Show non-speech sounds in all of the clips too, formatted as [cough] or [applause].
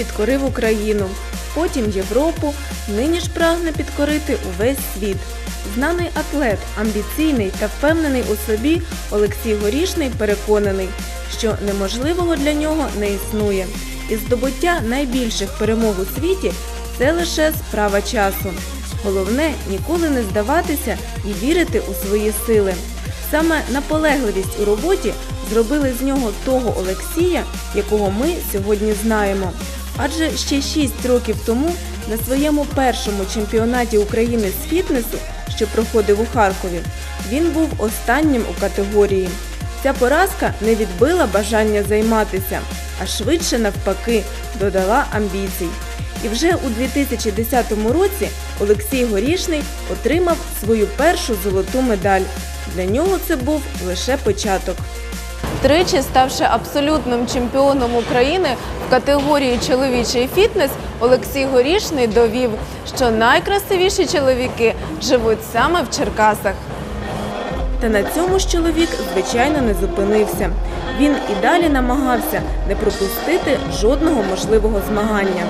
підкорив Україну, потім Європу, нині ж прагне підкорити увесь світ. Знаний атлет, амбіційний та впевнений у собі Олексій Горішний переконаний, що неможливого для нього не існує. І здобуття найбільших перемог у світі це лише справа часу. Головне ніколи не здаватися і вірити у свої сили. Саме наполегливість у роботі зробили з нього того Олексія, якого ми сьогодні знаємо. Адже ще 6 років тому на своєму першому чемпіонаті України з фітнесу, що проходив у Харкові, він був останнім у категорії. Ця поразка не відбила бажання займатися, а швидше навпаки додала амбіцій. І вже у 2010 році Олексій Горішний отримав свою першу золоту медаль. Для нього це був лише початок. Тричі ставши абсолютним чемпіоном України в категорії чоловічий фітнес, Олексій Горішний довів, що найкрасивіші чоловіки живуть саме в Черкасах. Та на цьому ж чоловік, звичайно, не зупинився. Він і далі намагався не пропустити жодного можливого змагання.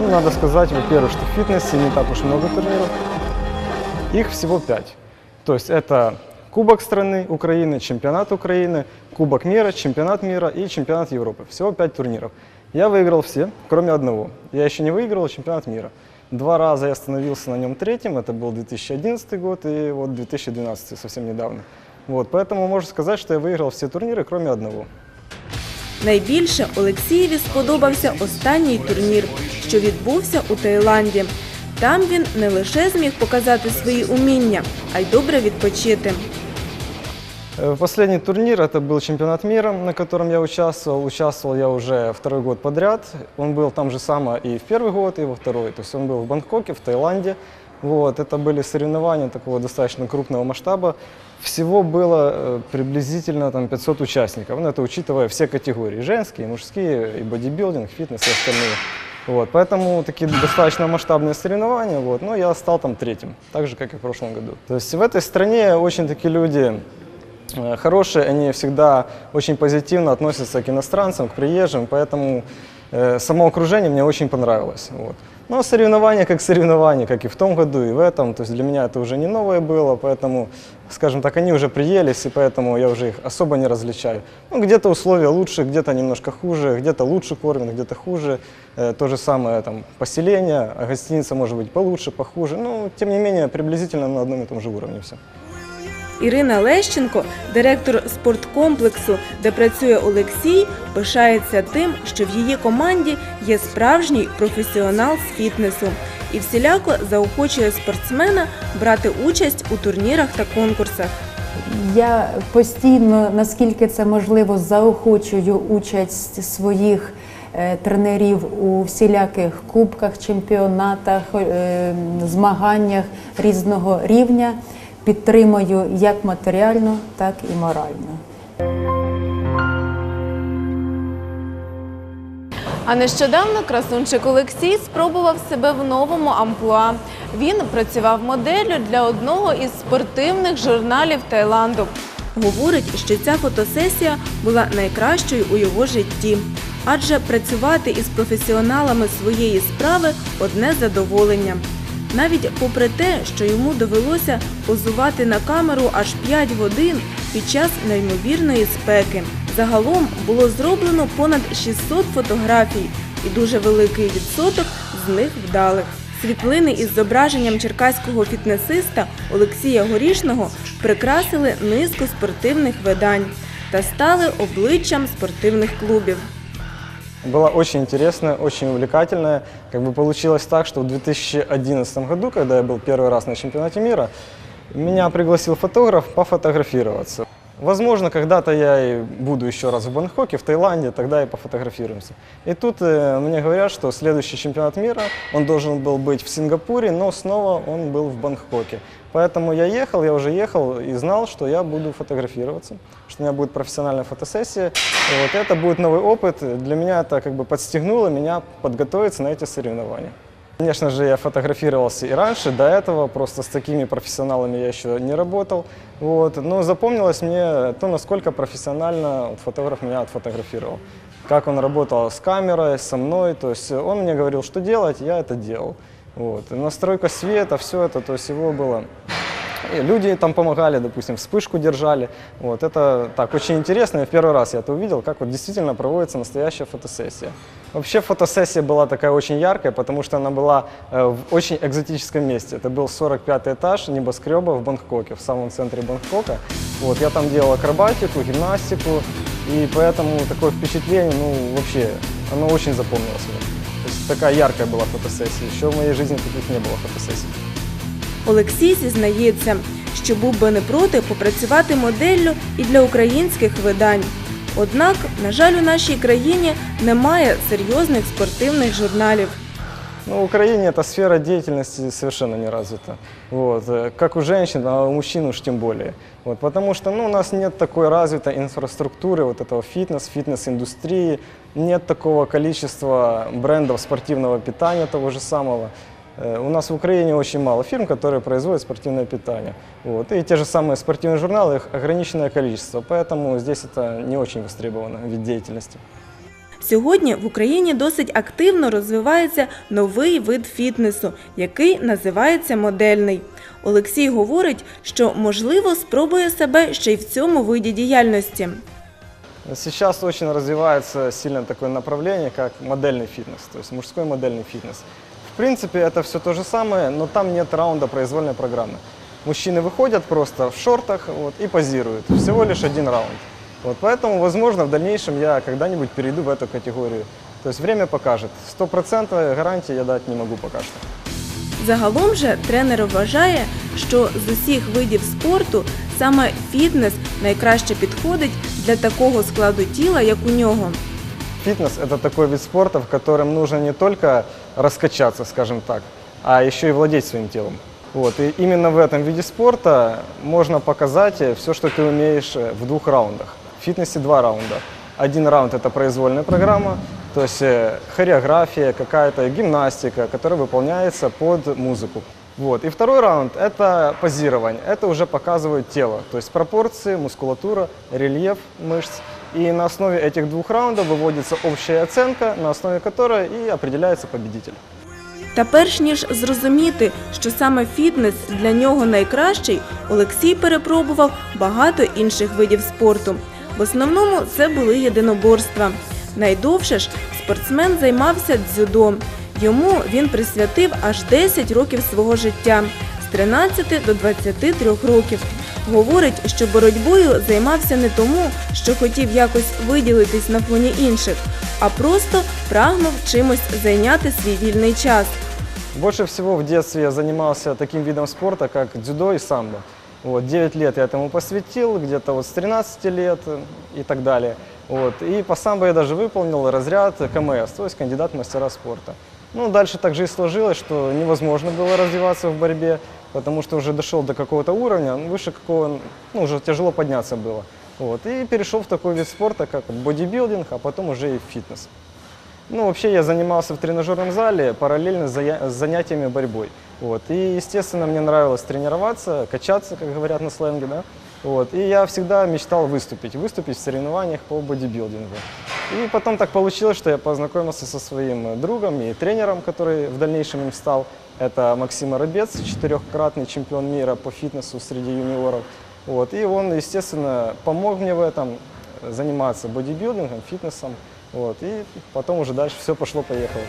Ну, надо сказать, во-первых, что в фитнесе не так уж много турниров. Их всего пять. То есть Кубок страны Украины, чемпионат Украины, Кубок мира, чемпионат мира и чемпионат Европы. Всего пять турниров. Я выиграл все, кроме одного. Я еще не выиграл чемпионат мира. Два раза я становился на нем третьим, это был 2011 год и вот 2012, совсем недавно. Вот, поэтому можно сказать, что я выиграл все турниры, кроме одного. Найбільше Олексієві сподобався останній турнір, що відбувся у Таїланді. Там він не лише зміг показати свої уміння, а й добре відпочити. Э, Последний турнир это был чемпионат мира, на котором я участвовал. Участвовал я уже второй год подряд. Он был там же само и в первый год, и во второй. То есть он был в Бангкоке, в Таиланде. Вот, это были соревнования такого достаточно крупного масштаба. Всего было э, приблизительно там, 500 участников. Ну, это учитывая все категории. Женские, мужские, и бодибилдинг, фитнес и остальные. Вот, поэтому такие достаточно масштабные соревнования, вот, но я стал там третьим, так же, как и в прошлом году. То есть в этой стране очень такие люди хорошие, они всегда очень позитивно относятся к иностранцам, к приезжим, поэтому э, само окружение мне очень понравилось. Вот. Но соревнования как соревнования, как и в том году, и в этом, то есть для меня это уже не новое было, поэтому, скажем так, они уже приелись, и поэтому я уже их особо не различаю. Ну, где-то условия лучше, где-то немножко хуже, где-то лучше кормят, где-то хуже. Э, то же самое там поселение, а гостиница может быть получше, похуже. Но, тем не менее, приблизительно на одном и том же уровне все. Ірина Лещенко, директор спорткомплексу, де працює Олексій, пишається тим, що в її команді є справжній професіонал з фітнесу і всіляко заохочує спортсмена брати участь у турнірах та конкурсах. Я постійно, наскільки це можливо, заохочую участь своїх е, тренерів у всіляких кубках, чемпіонатах, е, змаганнях різного рівня. Підтримую як матеріально, так і морально. А нещодавно красунчик Олексій спробував себе в новому амплуа. Він працював моделлю для одного із спортивних журналів Таїланду. Говорить, що ця фотосесія була найкращою у його житті. Адже працювати із професіоналами своєї справи одне задоволення. Навіть попри те, що йому довелося позувати на камеру аж 5 годин під час неймовірної спеки. Загалом було зроблено понад 600 фотографій, і дуже великий відсоток з них вдалих. Світлини із зображенням черкаського фітнесиста Олексія Горішного прикрасили низку спортивних видань та стали обличчям спортивних клубів. Была очень интересная, очень увлекательная. Как бы получилось так, что в 2011 году, когда я был первый раз на чемпионате мира, меня пригласил фотограф пофотографироваться. Возможно, когда-то я и буду еще раз в Бангкоке, в Таиланде, тогда и пофотографируемся. И тут э, мне говорят, что следующий чемпионат мира, он должен был быть в Сингапуре, но снова он был в Бангкоке. Поэтому я ехал, я уже ехал и знал, что я буду фотографироваться, что у меня будет профессиональная фотосессия. И вот это будет новый опыт. Для меня это как бы подстегнуло меня подготовиться на эти соревнования. Конечно же, я фотографировался и раньше, до этого, просто с такими профессионалами я еще не работал. Вот. Но запомнилось мне то, насколько профессионально фотограф меня отфотографировал. как он работал с камерой, со мной. То есть он мне говорил, что делать, я это делал. Вот. И настройка света, все это, то есть его было и люди там помогали, допустим, вспышку держали. Вот, это так очень интересно. И в первый раз я это увидел, как вот действительно проводится настоящая фотосессия. Вообще фотосессия была такая очень яркая, потому что она была э, в очень экзотическом месте. Это был 45 этаж небоскреба в Бангкоке, в самом центре Бангкока. Вот, я там делал акробатику, гимнастику, и поэтому такое впечатление, ну, вообще, оно очень запомнилось мне. Такая яркая была фотосессия. Еще в моей жизни таких не было фотосессий. Олексій зізнається, що був би не проти попрацювати моделлю і для українських видань. Однак, на жаль, у нашій країні немає серйозних спортивних журналів. Ну, в Украине эта сфера деятельности совершенно не развита. Вот. э, Как у женщин, а у мужчин уж тем более. Вот. Потому что ну, у нас нет такой развитой инфраструктуры вот этого фитнес, фитнес-индустрии, нет такого количества брендов спортивного питания того же самого. Э, У нас в Украине очень мало фирм, которые производят спортивное питание. Вот. И те же самые спортивные журналы, их ограниченное количество. Поэтому здесь это не очень востребованный вид деятельности. Сьогодні в Україні досить активно розвивається новий вид фітнесу, який називається модельний. Олексій говорить, що можливо спробує себе ще й в цьому виді діяльності. Сейчас очень развивается сильно такое направление, как модельный фитнес, то есть мужской модельный фитнес. В принципе, это все то же самое, но там нет раунда произвольной программы. Мужчины выходят просто в шортах вот, и позируют. Всего лишь один раунд. Вот, поэтому, возможно, в дальнейшем я когда-нибудь перейду в эту категорию. То есть время покажет. Стопроцентной гарантии я дать не могу пока что. Загалом же тренер вважає, що з усіх видів спорту саме фітнес найкраще підходить для такого складу тіла, як у нього. Фитнес – это такой вид спорта, в котором нужно не только раскачаться, скажем так, а еще и владеть своим телом. Вот. И именно в этом виде спорта можно показать все, что ты умеешь э, в двух раундах. В фитнесе два раунда. Один раунд – это произвольная программа, то есть э, хореография, какая-то гимнастика, которая выполняется под музыку. Вот. И второй раунд – это позирование. Это уже показывает тело, то есть пропорции, мускулатура, рельеф мышц. И на основе этих двух раундов выводится общая оценка, на основе которой и определяется победитель. Та перш ніж зрозуміти, що саме фітнес для нього найкращий, Олексій перепробував багато інших видів спорту. В основному це були єдиноборства. Найдовше ж спортсмен займався дзюдо. Йому він присвятив аж 10 років свого життя з 13 до 23 років. Говорить, що боротьбою займався не тому, що хотів якось виділитись на фоні інших, а просто прагнув чимось зайняти свій вільний час. Больше всего в детстве я занимался таким видом спорта, как дзюдо и самбо. Вот, 9 лет я этому посвятил, где-то вот с 13 лет и так далее. Вот, и по самбо я даже выполнил разряд КМС, то есть кандидат в мастера спорта. Ну, дальше так жизнь сложилась, что невозможно было развиваться в борьбе, потому что уже дошел до какого-то уровня, ну, выше какого, ну, уже тяжело подняться было. Вот, и перешел в такой вид спорта, как бодибилдинг, а потом уже и фитнес. Ну, вообще я занимался в тренажерном зале параллельно с занятиями борьбой. Вот. И, естественно, мне нравилось тренироваться, качаться, как говорят на сленге, да. Вот. И я всегда мечтал выступить, выступить в соревнованиях по бодибилдингу. И потом так получилось, что я познакомился со своим другом и тренером, который в дальнейшем им стал. Это Максим Арабец, четырехкратный чемпион мира по фитнесу среди юниоров. Вот. И он, естественно, помог мне в этом заниматься бодибилдингом, фитнесом. Вот. И потом уже дальше все пошло-поехало.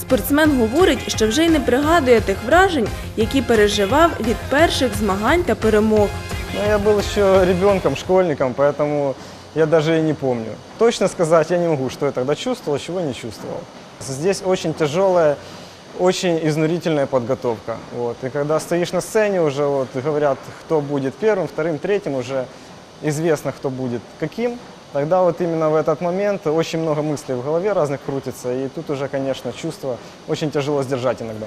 Спортсмен говорить, що вже й не пригадує тих вражень, які переживав від перших змагань та перемог. Но я был еще ребенком, школьником, поэтому я даже и не помню. Точно сказать я не могу, что я тогда чувствовал, чего не чувствовал. Здесь очень тяжелая, очень изнурительная подготовка. Вот. И когда стоишь на сцене, уже вот говорят, кто будет первым, вторым, третьим, уже известно, кто будет каким. Тогда вот именно в этот момент очень много мыслей в голове разных крутится, и тут уже, конечно, чувство очень тяжело сдержать иногда.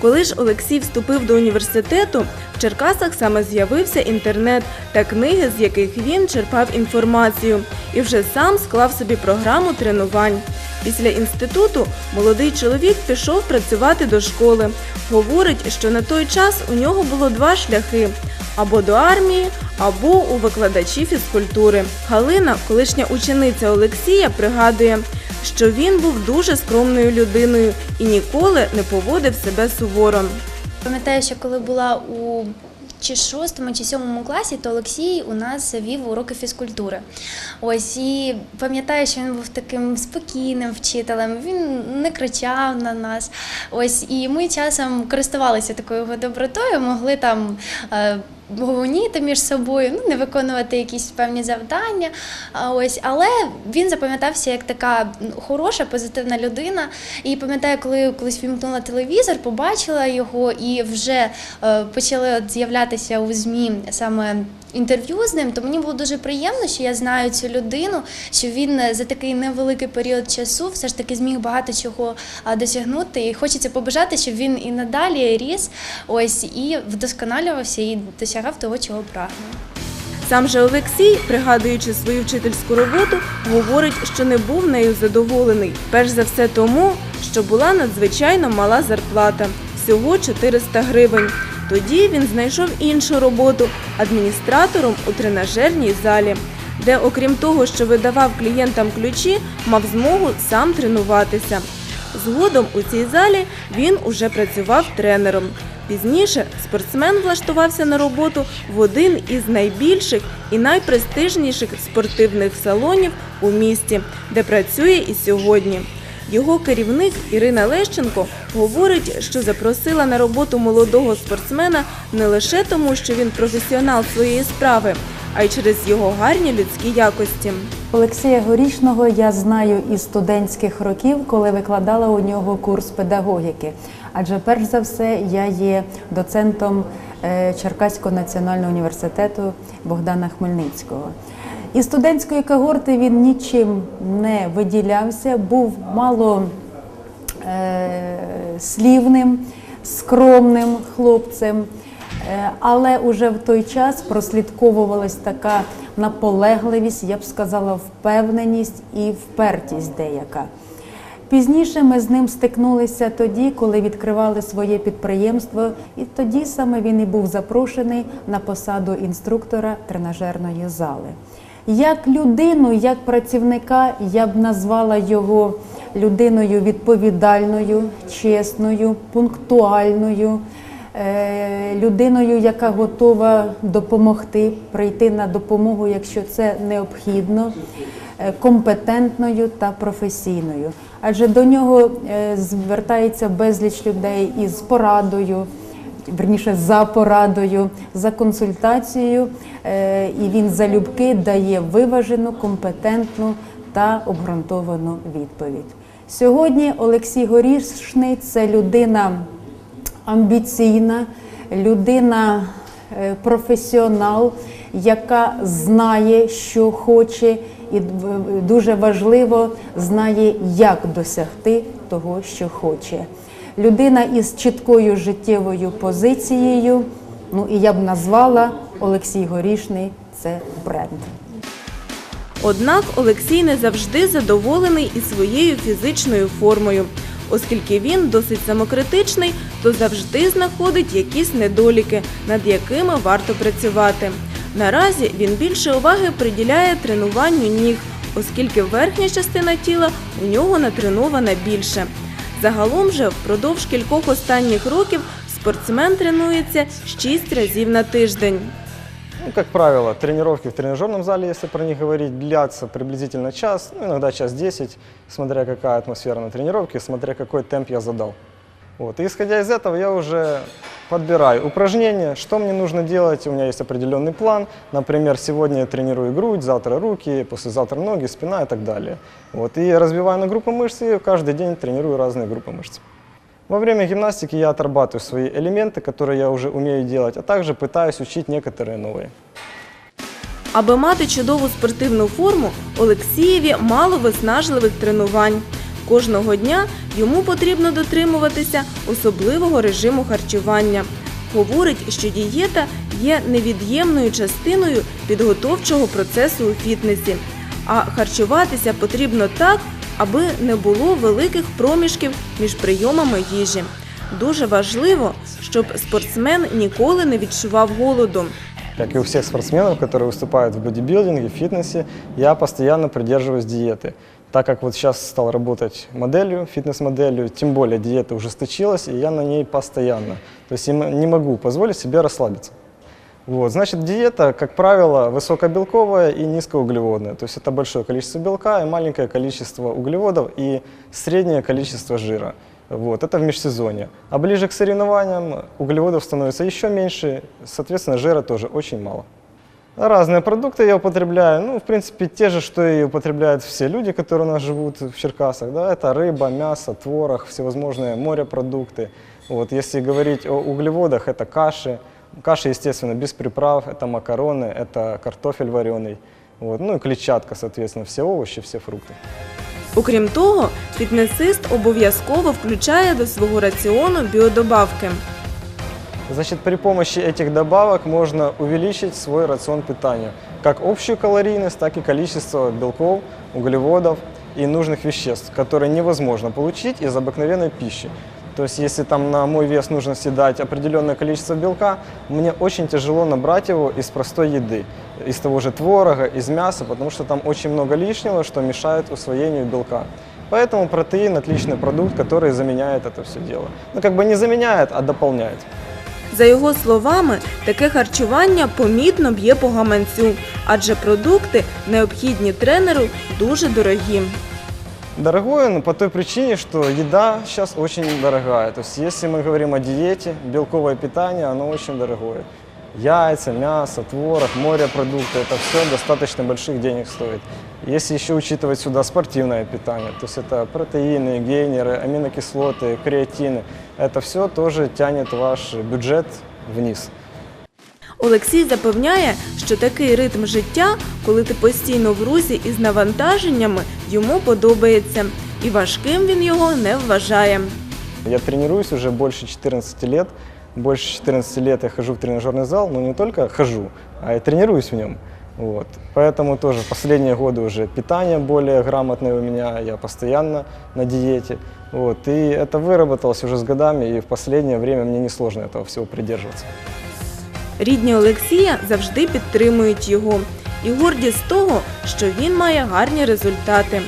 Коли ж Олексій вступив до університету, в Черкасах саме з'явився інтернет та книги, з яких він черпав інформацію, і вже сам склав собі програму тренувань. Після інституту молодий чоловік пішов працювати до школи. Говорить, що на той час у нього було два шляхи: або до армії, або у викладачі фізкультури. Галина, колишня учениця Олексія, пригадує, що він був дуже скромною людиною і ніколи не поводив себе суворо. Пам'ятаю, що коли була у чи шостому чи сьомому класі, то Олексій у нас вів уроки фізкультури. Ось і пам'ятаю, що він був таким спокійним вчителем. Він не кричав на нас. Ось і ми часом користувалися такою його добротою, могли там. Е, між собою, ну не виконувати якісь певні завдання. Ось, але він запам'ятався як така ну, хороша, позитивна людина. І пам'ятаю, коли колись вімкнула телевізор, побачила його і вже е, почали з'являтися у ЗМІ саме інтерв'ю з ним, то мені було дуже приємно, що я знаю цю людину, що він е, за такий невеликий період часу все ж таки зміг багато чого досягнути. І хочеться побажати, щоб він і надалі ріс, ось і вдосконалювався і досягав того, чого прагнув. Сам же Олексій, пригадуючи свою вчительську роботу, говорить, що не був нею задоволений. Перш за все тому, що була надзвичайно мала зарплата всього 400 гривень. Тоді він знайшов іншу роботу адміністратором у тренажерній залі, де, окрім того, що видавав клієнтам ключі, мав змогу сам тренуватися. Згодом у цій залі він уже працював тренером. Пізніше спортсмен влаштувався на роботу в один із найбільших і найпрестижніших спортивних салонів у місті, де працює і сьогодні. Його керівник Ірина Лещенко говорить, що запросила на роботу молодого спортсмена не лише тому, що він професіонал своєї справи, а й через його гарні людські якості. Олексія Горішного я знаю із студентських років, коли викладала у нього курс педагогіки. Адже перш за все я є доцентом е, Черкаського національного університету Богдана Хмельницького. Із студентської когорти він нічим не виділявся, був мало е, слівним, скромним хлопцем. Е, Але уже в той час прослідковувалась така наполегливість, я б сказала, впевненість і впертість деяка. Пізніше ми з ним стикнулися тоді, коли відкривали своє підприємство, і тоді саме він і був запрошений на посаду інструктора тренажерної зали. Як людину, як працівника, я б назвала його людиною відповідальною, чесною, пунктуальною, е, людиною, яка готова допомогти, прийти на допомогу, якщо це необхідно, е, компетентною та професійною. Адже до нього е, звертається безліч людей із порадою, верніше за порадою, за консультацією, е, і він залюбки дає виважену, компетентну та обґрунтовану відповідь. Сьогодні Олексій Горішний це людина амбіційна, людина е, професіонал, яка знає, що хоче, і дуже важливо знає, як досягти того, що хоче. Людина із чіткою життєвою позицією. Ну і я б назвала Олексій Горішний це бренд. Однак Олексій не завжди задоволений і своєю фізичною формою. Оскільки він досить самокритичний, то завжди знаходить якісь недоліки, над якими варто працювати. Наразі він більше уваги приділяє тренуванню ніг, оскільки верхня частина тіла у нього натренована більше. Загалом же впродовж кількох останніх років спортсмен тренується шість разів на тиждень. Ну, как правило, тренировки в тренажерном зале, если про них говорить, длятся приблизительно час, ну, иногда час 10, смотря какая атмосфера на тренировке, смотря какой темп я задал. Вот. И исходя из этого я уже подбираю упражнения, что мне нужно делать. У меня есть определенный план. Например, сегодня я тренирую грудь, завтра руки, послезавтра ноги, спина и так далее. Вот. И разбиваю на группы мышц и каждый день тренирую разные группы мышц. Во время гимнастики я отрабатываю свои элементы, которые я уже умею делать, а также пытаюсь учить некоторые новые. Аби мати чудову спортивну форму, Олексієві мало виснажливих тренувань. Кожного дня йому потрібно дотримуватися особливого режиму харчування. Говорить, що дієта є невід'ємною частиною підготовчого процесу у фітнесі. А харчуватися потрібно так, аби не було великих проміжків між прийомами їжі. Дуже важливо, щоб спортсмен ніколи не відчував голоду. Как и у всех спортсменов, которые выступают в бодибилдинге, в фитнесе, я постоянно придерживаюсь диеты. Так как вот сейчас стал работать моделью, фитнес-моделью, тем более диета ужесточилась, и я на ней постоянно. То есть я не могу позволить себе расслабиться. Вот, значит, диета, как правило, высокобелковая и низкоуглеводная. То есть это большое количество белка и маленькое количество углеводов и среднее количество жира. Вот, это в межсезонье. А ближе к соревнованиям углеводов становится еще меньше, соответственно, жира тоже очень мало. Разные продукты я употребляю, ну, в принципе, те же, что и употребляют все люди, которые у нас живут в Черкасах, да, это рыба, мясо, творог, всевозможные морепродукты. Вот, если говорить о углеводах, это каши, каши, естественно, без приправ, это макароны, это картофель вареный, вот, ну и клетчатка, соответственно, все овощи, все фрукты. Окрім того, фітнесист обов'язково включає до свого раціону біодобавки. Значит, при помощи этих добавок можно увеличить свой рацион питания. Как общую калорийность, так и количество белков, углеводов и нужных веществ, которые невозможно получить из обыкновенной пищи. То есть, если там на мой вес нужно съедать определенное количество белка, мне очень тяжело набрать его из простой еды, из того же творога, из мяса, потому что там очень много лишнего, что мешает усвоению белка. Поэтому протеин – отличный продукт, который заменяет это все дело. Ну, как бы не заменяет, а дополняет. За його словами, таке харчування помітно б'є по гаманцю, адже продукти, необхідні тренеру, дуже дорогі. Дорогое, но по той причине, что еда сейчас очень дорогая. То есть, если мы говорим о диете, белковое питание, оно очень дорогое. Яйца, мясо, творог, морепродукты, это все достаточно больших денег стоит. Если еще учитывать сюда спортивное питание, то есть это протеины, гейнеры, аминокислоты, креатины, это все тоже тянет ваш бюджет вниз. Олексій запевняє, що такий ритм життя, коли ти постійно в русі із навантаженнями, йому подобається, і важким він його не вважає. Я тренируюсь уже больше 14 лет. Больше 14 лет я хожу в тренажерный зал, но не только хожу, а и тренируюсь в нем. Вот. Поэтому тоже последние годы уже питание более грамотное у меня, я постоянно на диете. Вот. И это выработалось уже с годами, и в последнее время мне несложно этого всего придерживаться. Рідні Олексія завжди підтримують його і горді з того, що він має гарні результати.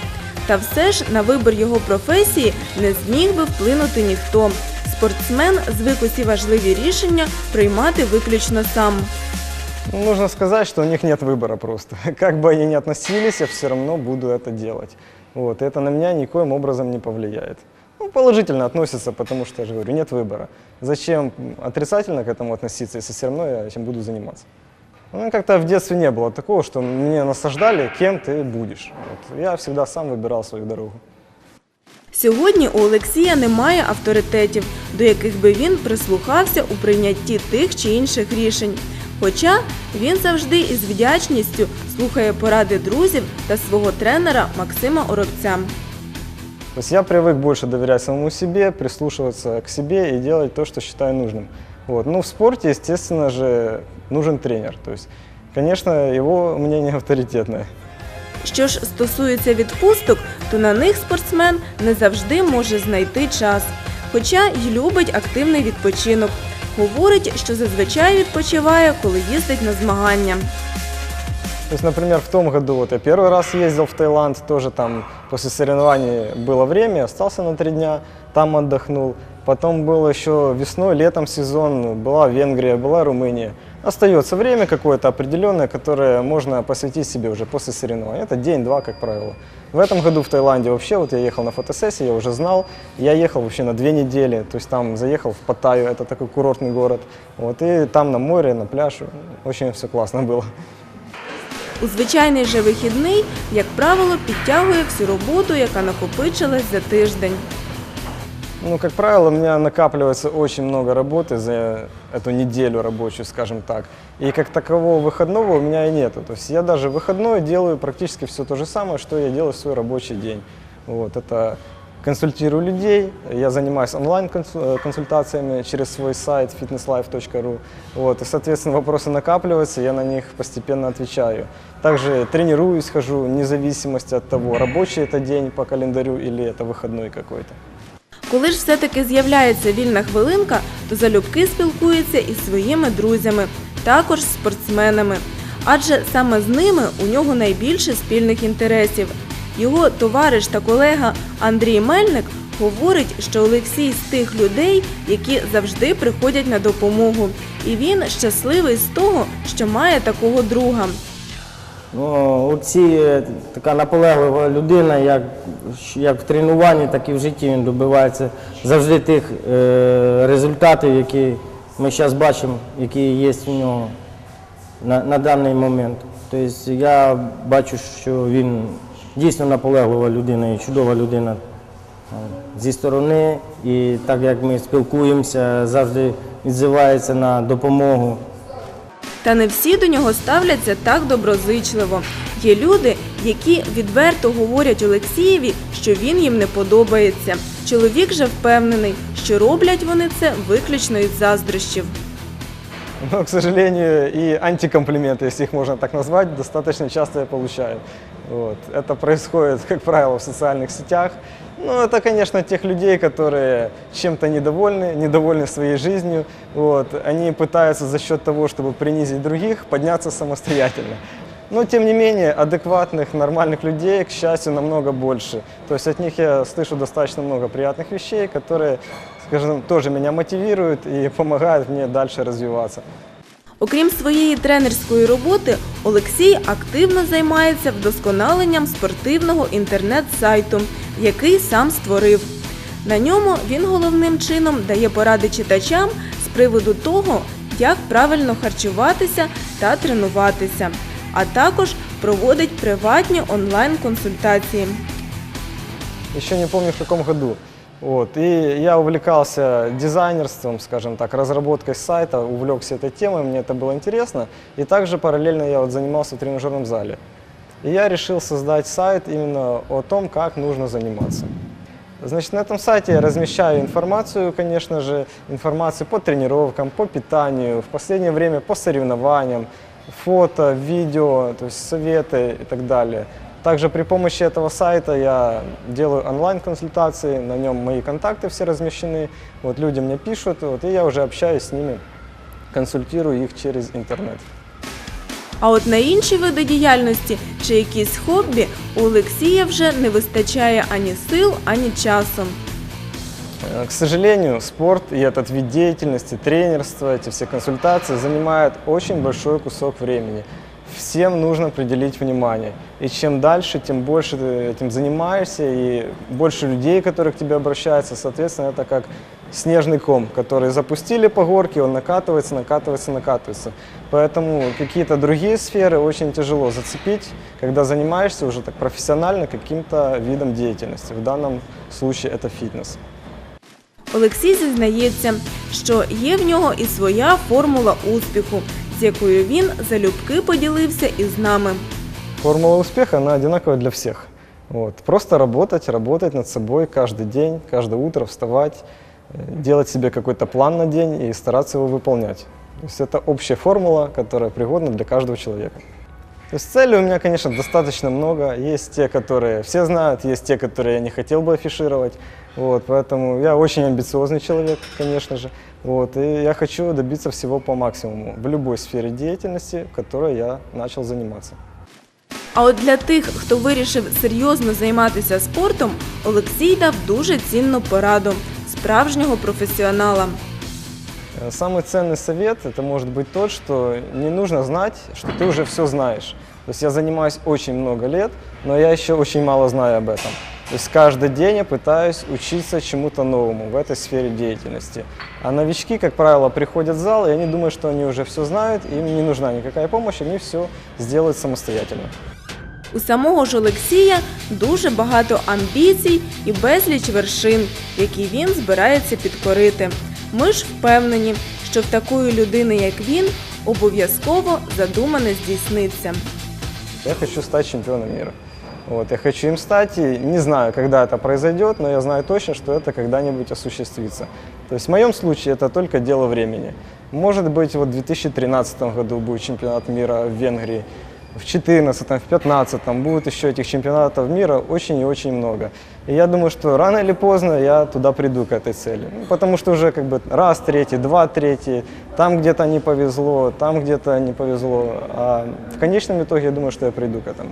Та все ж на вибір його професії не зміг би вплинути ніхто. Спортсмен звик усі важливі рішення приймати виключно сам. Ну, Нужно сказать, что у них нет выбора просто. [laughs] Как бы они ни относились, я все равно буду это делать. Вот. И это на меня никоим образом не повлияет. Ну, положительно относятся, потому что, я же говорю, нет выбора. Зачем отрицательно к этому относиться, если все равно я этим буду заниматься? Ну, как-то в детстве не было такого, что мне насаждали, кем ты будешь. Вот. Я всегда сам выбирал свою дорогу. Сьогодні у Олексія немає авторитетів, до яких би він прислухався у прийнятті тих чи інших рішень. Хоча він завжди із вдячністю слухає поради друзів та свого тренера Максима Оробця. То есть я привык больше доверять самому себе, прислушиваться к себе и делать то, что считаю нужным. Вот. Ну, в спорте, естественно же, нужен тренер. То есть, конечно, его мнение. [laughs] Що ж стосується відпусток, то на них спортсмен не завжди може знайти час, хоча й любить активний відпочинок. Говорить, що зазвичай відпочиває, коли їздить на змагання. То есть, например, в том году вот я первый раз ездил в Таиланд, тоже там после соревнований было время, остался на три дня, там отдохнул. Потом был еще весной, летом сезон, была Венгрия, была Румыния. Остается время какое-то определенное, которое можно посвятить себе уже после соревнований. Это день-два, как правило. В этом году в Таиланде вообще, вот я ехал на фотосессии, я уже знал, я ехал вообще на две недели, то есть там заехал в Паттайю, это такой курортный город, вот, и там на море, на пляж, очень все классно было. У звичайний же вихідний, як правило, підтягує всю роботу, яка накопичилась за тиждень. Ну, как правило, у меня накапливается очень много работы за эту неделю рабочую, скажем так. И как такового выходного у меня и нету. То есть я даже выходной делаю практически все то же самое, что я делаю в свой рабочий день. Вот, это консультирую людей, я занимаюсь онлайн-консультациями через свой сайт fitnesslife.ru. Вот, и, соответственно, вопросы накапливаются, я на них постепенно отвечаю. Также тренируюсь, хожу, вне зависимости от того, рабочий это день по календарю или это выходной какой-то. Коли ж все-таки з'являється вільна хвилинка, то залюбки спілкується із своїми друзями, також спортсменами. Адже саме з ними у нього найбільше спільних інтересів. Його товариш та колега Андрій Мельник говорить, що Олексій з тих людей, які завжди приходять на допомогу. І він щасливий з того, що має такого друга. Ну, Олексій така наполеглива людина, як, як в тренуванні, так і в житті він добивається завжди тих е, результатів, які ми зараз бачимо, які є у нього на, на даний момент. Тобто я бачу, що він дійсно наполеглива людина і чудова людина е, зі сторони. І так як ми спілкуємося, завжди відзивається на допомогу. Та не всі до нього ставляться так доброзичливо. Є люди, які відверто говорять Олексієві, що він їм не подобається. Чоловік же впевнений, що роблять вони це виключно із заздрощів. Но, к сожалению, и антикомплименты, если их можно так назвать, достаточно часто я получаю. Вот. Это происходит, как правило, в социальных сетях. Ну, это, конечно, тех людей, которые чем-то недовольны, недовольны своей жизнью. Вот. Они пытаются за счет того, чтобы принизить других, подняться самостоятельно. Но, тем не менее, адекватных, нормальных людей, к счастью, намного больше. То есть от них я слышу достаточно много приятных вещей, которые, скажем, тоже меня мотивируют и помогают мне дальше развиваться. Окрім своєї тренерської роботи, Олексій активно займається вдосконаленням спортивного інтернет-сайту, який сам створив. На ньому він головним чином дає поради читачам з приводу того, як правильно харчуватися та тренуватися, а також проводить приватні онлайн-консультації. Еще не помню в каком году. Вот. И я увлекался дизайнерством, скажем так, разработкой сайта, увлекся этой темой, мне это было интересно. И также параллельно я вот занимался в тренажерном зале. И я решил создать сайт именно о том, как нужно заниматься. Значит, на этом сайте я размещаю информацию, конечно же, информацию по тренировкам, по питанию, в последнее время по соревнованиям, фото, видео, то есть советы и так далее. Также при помощи этого сайта я делаю онлайн-консультации, на нем мои контакты все размещены, вот люди мне пишут, вот, и я уже общаюсь с ними, консультирую их через интернет. А от на інші види діяльності чи якісь хобі у Олексія вже не вистачає ані сил, ані часу. Э, К сожалению, спорт и этот вид деятельности, тренерство, эти все консультации занимают очень большой кусок времени. Всем нужно определить внимание. И чем дальше, тем больше ты этим занимаешься, и больше людей, которые к тебе обращаются. Соответственно, это как снежный ком, который запустили по горке, он накатывается, накатывается, накатывается. Поэтому какие-то другие сферы очень тяжело зацепить, когда занимаешься уже так профессионально каким-то видом деятельности. В данном случае это фитнес. Олексій зізнається, що є в нього і своя формула успіху, з якою він залюбки поділився із нами. Формула успеха, она одинаковая для всех. Вот. Просто работать, работать над собой каждый день, каждое утро вставать, э, делать себе какой-то план на день и стараться его выполнять. То есть это общая формула, которая пригодна для каждого человека. То есть целей у меня, конечно, достаточно много. Есть те, которые все знают, есть те, которые я не хотел бы афишировать. Вот, поэтому я очень амбициозный человек, конечно же. Вот, и я хочу добиться всего по максимуму в любой сфере деятельности, в которой я начал заниматься. А от для тих, хто вирішив серйозно займатися спортом, Олексій дав дуже цінну пораду справжнього професіонала. Э, Самый ценный совет это может быть тот, что не нужно знать, что ты уже все знаешь. То есть я занимаюсь очень много лет, но я еще очень мало знаю об этом. То есть каждый день я пытаюсь учиться чему-то новому в этой сфере деятельности. А новички, как правило, приходят в зал, и они думают, что они уже все знают, им не нужна никакая помощь, они все сделают самостоятельно. У самого ж Олексія дуже багато амбіцій і безліч вершин, які він збирається підкорити. Ми ж впевнені, що в такої людини, як він, обов'язково задумане здійсниться. Я хочу стать чемпионом мира. Вот, я хочу им стать, и не знаю, когда это произойдет, но я знаю точно, что это когда-нибудь осуществится. То есть в моем случае это только дело времени. Может быть, вот в 2013 году будет чемпионат мира в Венгрии, в 2014, в 2015 будет еще этих чемпионатов мира очень и очень много. И я думаю, что рано или поздно я туда приду к этой цели. Ну, потому что уже как бы раз третий, два третий, там где-то не повезло, там где-то не повезло. А в конечном итоге я думаю, что я приду к этому.